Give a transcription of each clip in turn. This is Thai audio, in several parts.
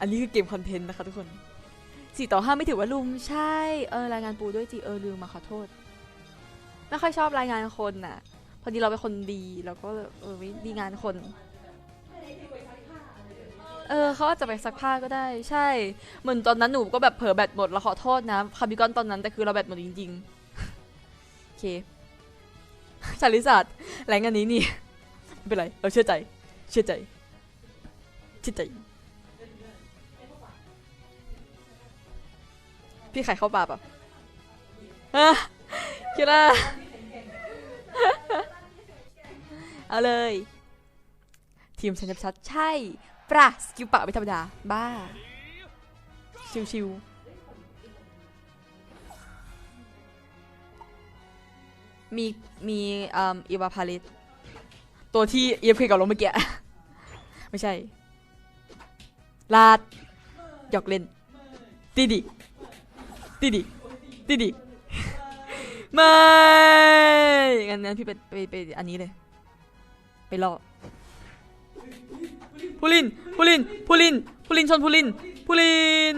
อันนี้คือเกมคอนเทนต์นะคะทุกคนสี่ต่อห้าไม่ถือว่าลุมใช่เออรายงานปูด้วยจีเออลืมมาขอโทษไม่ค่อยชอบรายงานคนน่ะ พอดีเราเป็นคนดีแล้วก็เออดีงานคน เออเขาอาจจะไปซักผ้าก็ได้ ใช่ เหมือนตอนนั้นหนูก็แบบเผลอแบตหมดเราขอโทษนะคาบิกอนตอนนั้นแต่คือเราแบตหมดจริงๆโอเคชาลิศาสตแรงอันนี้นี่ไม่เป็นไรเราเชื่อใจ เชื่อใจ เชื่อใจ พี่ไข่เข้าปากอะอะคิดว่าเอาเลย ทีมชันชัดใช่ปะสกิลปากไม่ธรรมดา บ้า ชิวๆมีมีเอีวาพาลิสตัวที่เอฟเคกับลงเมื่อกี้ไม่ใช่ ลาดหยอกเล่นตีดิ ตีดิตีดิไม่งั้นงั้นพี่ไปไปไปอันนี้เลย ไปรอพูลินพูลินพูลินพูลินชนพูลินพูลิน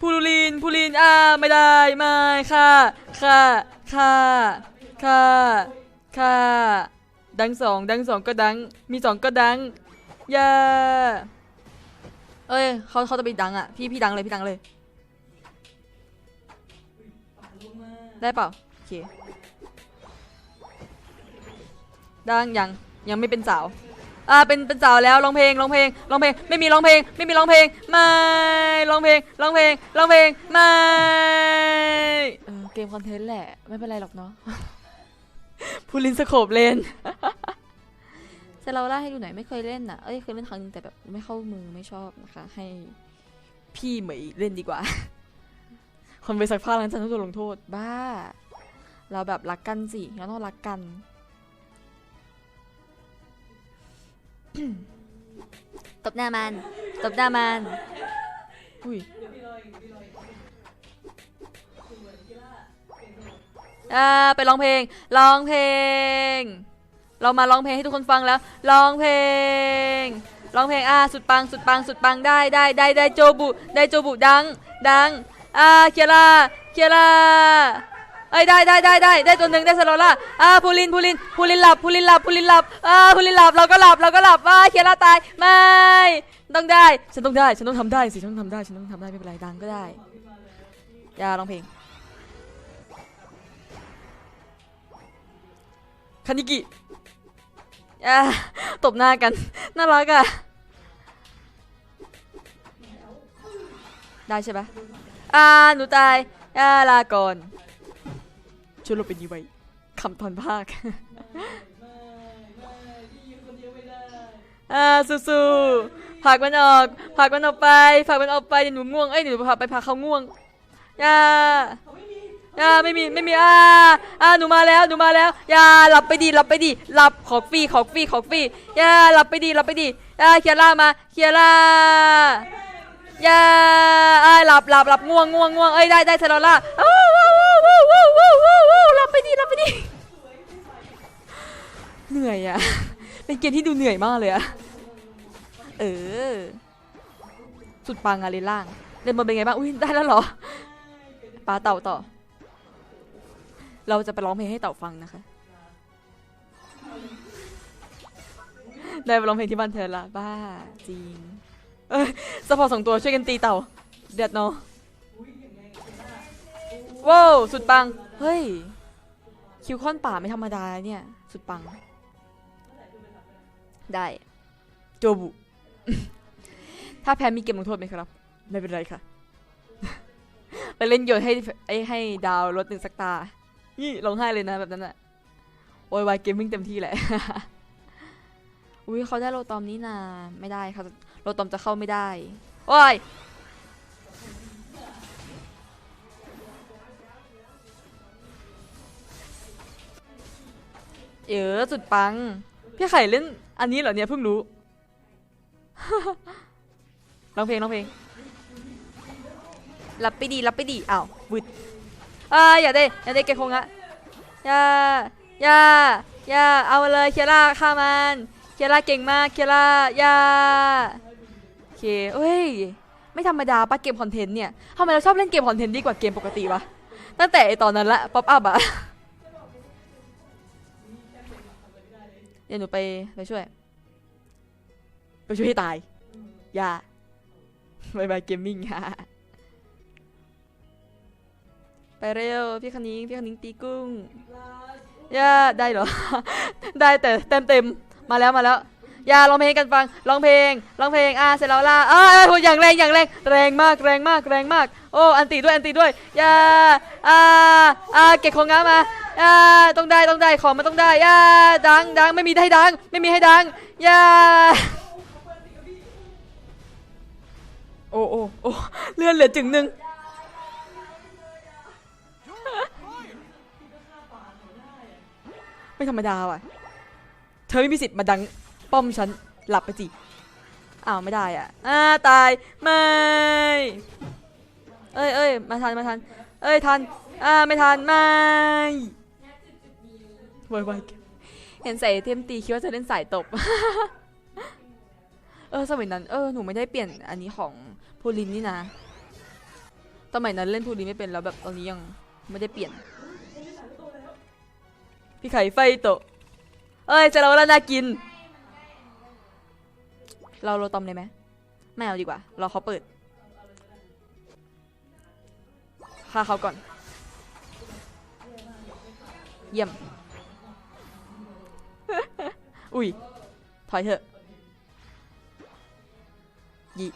พูลินพูลินอ่าไม่ได้ไม่ค่ะค่ะค่ะค่ะค่ะดังสองดังสองก็ดัง มีสองก็ดังอย่าเอ้ยเขาเขาจะไปดังอะพี่พี่ดังเลยพี่ดังเลย ได้เปล่าโอเคดังยังยังไม่เป็นสาวอ่าเป็นเป็นสาวแล้วร้องเพลงร้องเพลงร้องเพลงไม่มีร้องเพลง ไม่มีร้องเพลงไม่ร้องเพลงร้องเพลงร้องเพลงไม่เออเกมคอนเทนต์แหละไม่เป็นไรหรอกเนาะพูลินสโคปเล่นเซลล่าให้ดูหน่อยไม่เคยเล่นอะเอ้ยเคยเล่นครั้งนึงแต่แบบไม่เข้ามือไม่ชอบนะคะ ให้พี่เหมยเล่นดีกว่า คนไปสักผ้าหลังจากนั้นโดนลงโทษ บ้า เราแบบรักกันสิเราต้องรักกัน ตบหน้ามัน ตบหน้ามัน อุ้ยอ่าไปร้องเพลง ร้องเพลง เรามาร้องเพลงให้ทุกคนฟังแล้ว ร้องเพลง ร้องเพลงอ่าสุดปัง สุดปัง สุดปังได้ได้ได้ได้โจบุ ได้โจบุดัง ดัง อ่าเคียร่าเคียร่าเอ้ยได้ได้ได้ได้ได้ตัวหนึ่งได้สโลล่าอ่าพูลินพูลินพูลินหลับพูลินหลับพูลินหลับอ่าพูลินหลับเราก็หลับเราก็หลับอ่าเคียร่าตายไม่ต้องได้ฉันต้องได้ฉันต้องทำได้สิฉันต้องทำได้ฉันต้องทำได้ไม่เป็นไรดังก็ได้อย่าร้องเพลงคานิกิอ่าตบหน้ากัน น่ารักอะ ได้ใช่ปะ อ่าหนูตายอ่าลาก่อนช่วยลบเป็นนี้ไว้คำตอนภาคอ่าสู้ๆผลักมันออกผลักมันออกไปผลักมันออกไปเดี๋ยวหนูง่วงเอ้ยเดี๋ยวหนูพาไปพาเขาง่วงอย่าอย่าไม่มีไม่มีอ่าอ่าหนูมาแล้วหนูมาแล้วอย่าหลับไปดีหลับไปดีหลับขอฟรีขอฟรีขอฟรีอย่าหลับไปดีหลับไปดีอ่าเคียร่ามาเคียร่าอย่าเอ้ยหลั บหลับหลับง่วงง่วงง่วงเอ้ยได้ได้เซลล่าอ้าวว้าวว้าวว้าวว้าวว้าวว้าวหลับไปดีหลับไปดีเหนื่อยอะเป็นเกมที่ดูเหนื่อยมากเลยอะเออสุดปังอะเลนล่างเล่นบอลเป็นไงบ้างอุ้ยได้แล้วเหรอปลาเต่าต่อ เราจะไปร้องเพลงให้เต่าฟังนะคะ ได้ไปร้องเพลงที่บ้านเธอละบ้าจริง เอ้ยสปอร์ตสองตัวช่วยกันตีเต่า เดือดเนาะว้าวสุดปัง เฮ้ย คิวคอนป่าไม่ธรรมดาเนี่ย สุดปัง ได้โจบุ ถ้าแพ้มีเกมลงโทษไหมครับ ไม่เป็นไรค่ะ ไปเล่นโยนให้ไอ้ให้ดาวลดหนึ่งสักตา นี่ร้องไห้เลยนะแบบนั้นอะโวยวายเกมมิ่งเต็มที่แหละ อุ้ยเขาได้โลตอมนี้นาไม่ได้เขาโลตอมจะเข้าไม่ได้ โอ้ย เออสุดปัง พี่ไข่เล่นอันนี้เหรอเนี่ยเพิ่งรู้ ร้องเพลงร้องเพลง รับไปดีรับไปดีอ้าววึดอ่าอย่าได้อย่าได้เกคงอะอย่าอย่าอย่าเอาเลยเคียร่าฆ่ามันเคียร่าเก่งมากเคียร่าอย่าโอเคเฮ้ยไม่ธรรมดาปะเกมคอนเทนต์เนี่ยทำไมเราชอบเล่นเกมคอนเทนต์ดีกว่าเกมปกติวะตั้งแต่ตอนนั้นละป๊อปอัพอะ ดี๋ยวหนูไปไปช่วย ไปช่วยให้ตาย อย่าบายบายเกมมิ่งฮ่าไปเร็ว พี่คณิงพี่คณิงตีกุ้งย่าได้เหรอ ได้แต่เต็มเต็มๆมาแล้วมาแล้วอย่าร้องเพลงกันฟังร้องเพลงร้องเพลงอ่าเสร็จแล้วล่ะอ่าโหอย่างแรงอย่างแรงแรงมากแรงมากแรงมาก โอ้อันตีด้วยอันตีด้วยอย่าอ่าอ่าเก็บของง้ามาอ ย่าต้องได้ต้องได้ของมันต้องได้อย่าดังดังไม่มีให้ดัง ไม่มีให้ดังย่าโอ้โอ้โอ้เลื่อนเหลือจึงหนึ่งไม่ธรรมดาว่ะ เธอไม่มีสิทธิ์มาดังป้อมฉัน หลับไปสิอ้าวไม่ได้อะอ่าตาย ไม่ เอ้ยเอ้ยมาทันมาทัน เอ้ยทัน อ่าไม่ทัน ไม่ วายวายเห็นใส่เทมตีคิดว่าจะเล่นสายตบ เออสมัยนั้น เออหนูไม่ได้เปลี่ยนอันนี้ของพูลินนี่นะสมัยนั้นเล่นพูลินไม่เป็นแล้วแบบตอนนี้ยังไม่ได้เปลี่ยน พี่ไข่ไฟโตเอ้ยจะเราแล้วน่ากิน เราโรตอมเลยไหมไม่เอาดีกว่า รอเขาเปิดฆ่าเขาก่อน เยี่ยม อุ้ย ถอยเถอะยี่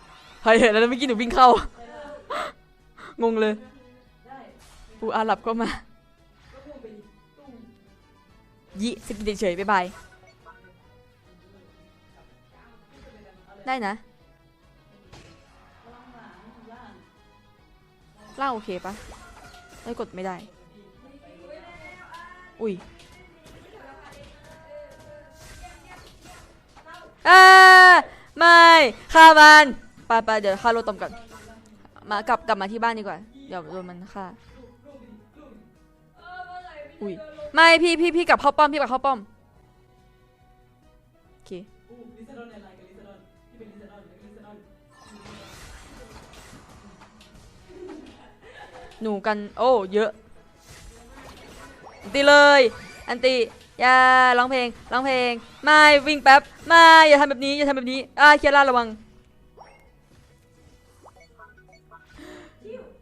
ถอยเถอะแล้วเมื่อกี้หนูวิ่งเข้า งงเลยปูอาหรับก็มายี่สกินเฉยๆบ๊ายบาย ได้นะล่าโอเคปะไม่กดไม่ได้ อุ้ย อ่ไม่ฆ่ามันไปไปเดี๋ยวฆ่าโรตอมก่อนมากลับกลับมาที่บ้านดีกว่า เดี๋ยวโดนมันฆ่าอุ้ยไม่พี่พี่พี่กลับเข้าป้อมพี่กลับเข้าป้อมโอเคหนูกันโอ้เยอะ อันตีเลย อันตี อย่าร้องเพลงร้องเพลง ไม่วิ่งแป๊บไม่อย่าทำแบบนี้อย่าทำแบบนี้อ่าเคียร่าระวัง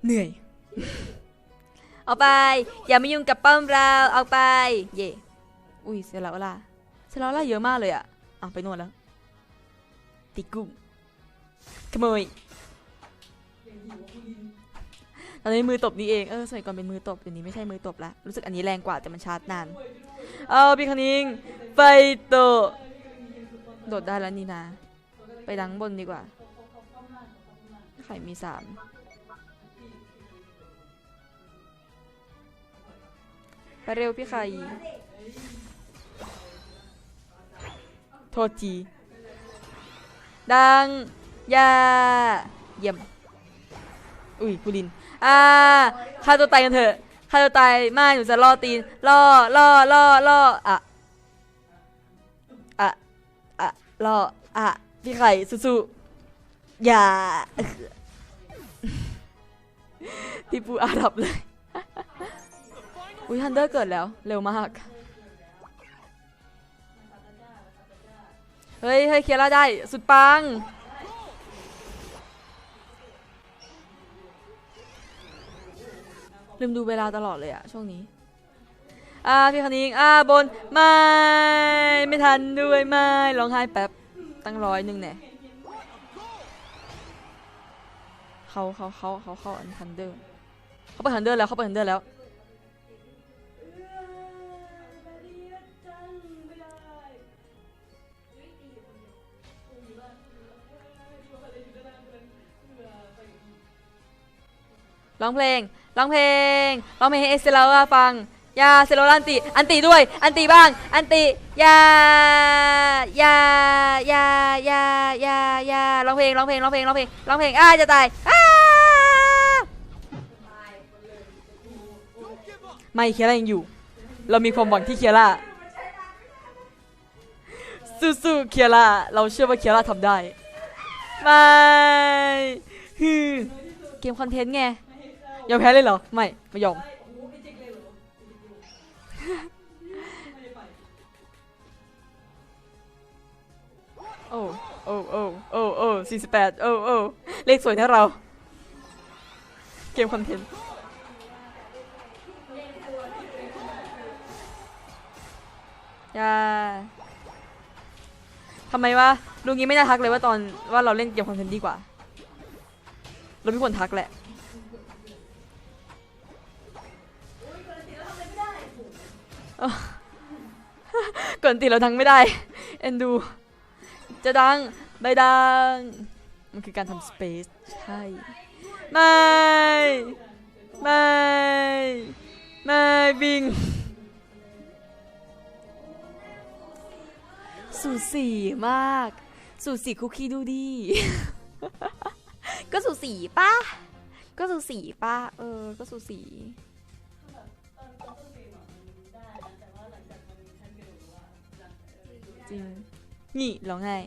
เหนื่อย เอาไป อย่ามายุ่งกับป้อมเราเอาไป เย่อุ้ยเซลล่าเซลล่าเยอะมากเลยอะอะไปนวดแล้วติกุ้งขโมยตอนนี้มือตบนี่เองเออสมัยก่อนเป็นมือตบเดี๋ยวนี้ไม่ใช่มือตบละรู้สึกอันนี้แรงกว่าแต่มันชาร์จนาน เอาพี่คณิงไปโตโดดได้แล้วนี่นะ ไปดังบนดีกว่าไข่มีสามไปเร็วพี่ไข่โทษจี ดัง ยา เยี่ยม อุ้ยกูลิน อ่าฆ่าตัวตายกันเถอะ ฆ่าตัวตายไม่หนูจะล่อตีนล่อล่อล่อล่ออะอะอะล่ออะพี่ไข่สู้ๆอย่าที่ปูอาหรับเลยอุ้ยฮันเดอร์เกิดแล้ว เร็วมาก เฮ้ยเฮ้ยเคลียร์ได้ สุดปัง ลืมดูเวลาตลอดเลยอะช่วงนี้ อ่าพี่คณิงอ่าบนไม่ไม่ทันด้วยไม่ร้องไห้แป๊บตั้งร้อยหนึ่งเนี่ยเขาเขาเขาเขาเขาอันทันเดอร์เขาเปิดทันเดอร์แล้วเขาเปิดทันเดอร์แล้วร้องเพลง ร้องเพลงร้องเพลงให้เอสเซลาฟังยาเซโลลาอันติอันติด้วย อันติบ้าง อันติยายายายายายาร้องเพลงร้องเพลงร้องเพลงร้องเพลงร้องเพลงอ้าจะตายอ้าไม่เคียร่ายังอยู่ เรามีความหวังที่เคียร่าสู้ๆเคียร่าเราเชื่อว่าเคียร่าทำได้ไม่ฮือเกมคอนเทนต์ไง ยอมแพ้เลยเหรอ ไม่ ไม่ยอม โอ้ โอ้ โอ้ โอ้ โอ้สี่สิบแปดโอ้ โอ้ เลขสวยนะเรา เกมคอนเทนต์ย่าทำไมวะลุงนี้ไม่น่าทักเลยว่าตอนว่าเราเล่นเกมคอนเทนต์ดีกว่า เราไม่ควรทักแหละ เอ้าเกินติเราดังไม่ได้เอ็นดู จะดังได้ดัง มันคือการทำสเปซใช่ ไม่ ไม่ ไม่บิงสูสีมาก สูสีคุกกี้ดูดี ก็สูสีป่ะก็สูสีป่ะเออ ก็สูสี จริงนี่ร้องไห้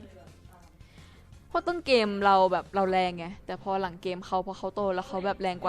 เพราะต้นเกมเราแบบเราแรงไงแต่พอหลังเกมเขาพอเขาโตแล้วเขาแบบแรงกว่า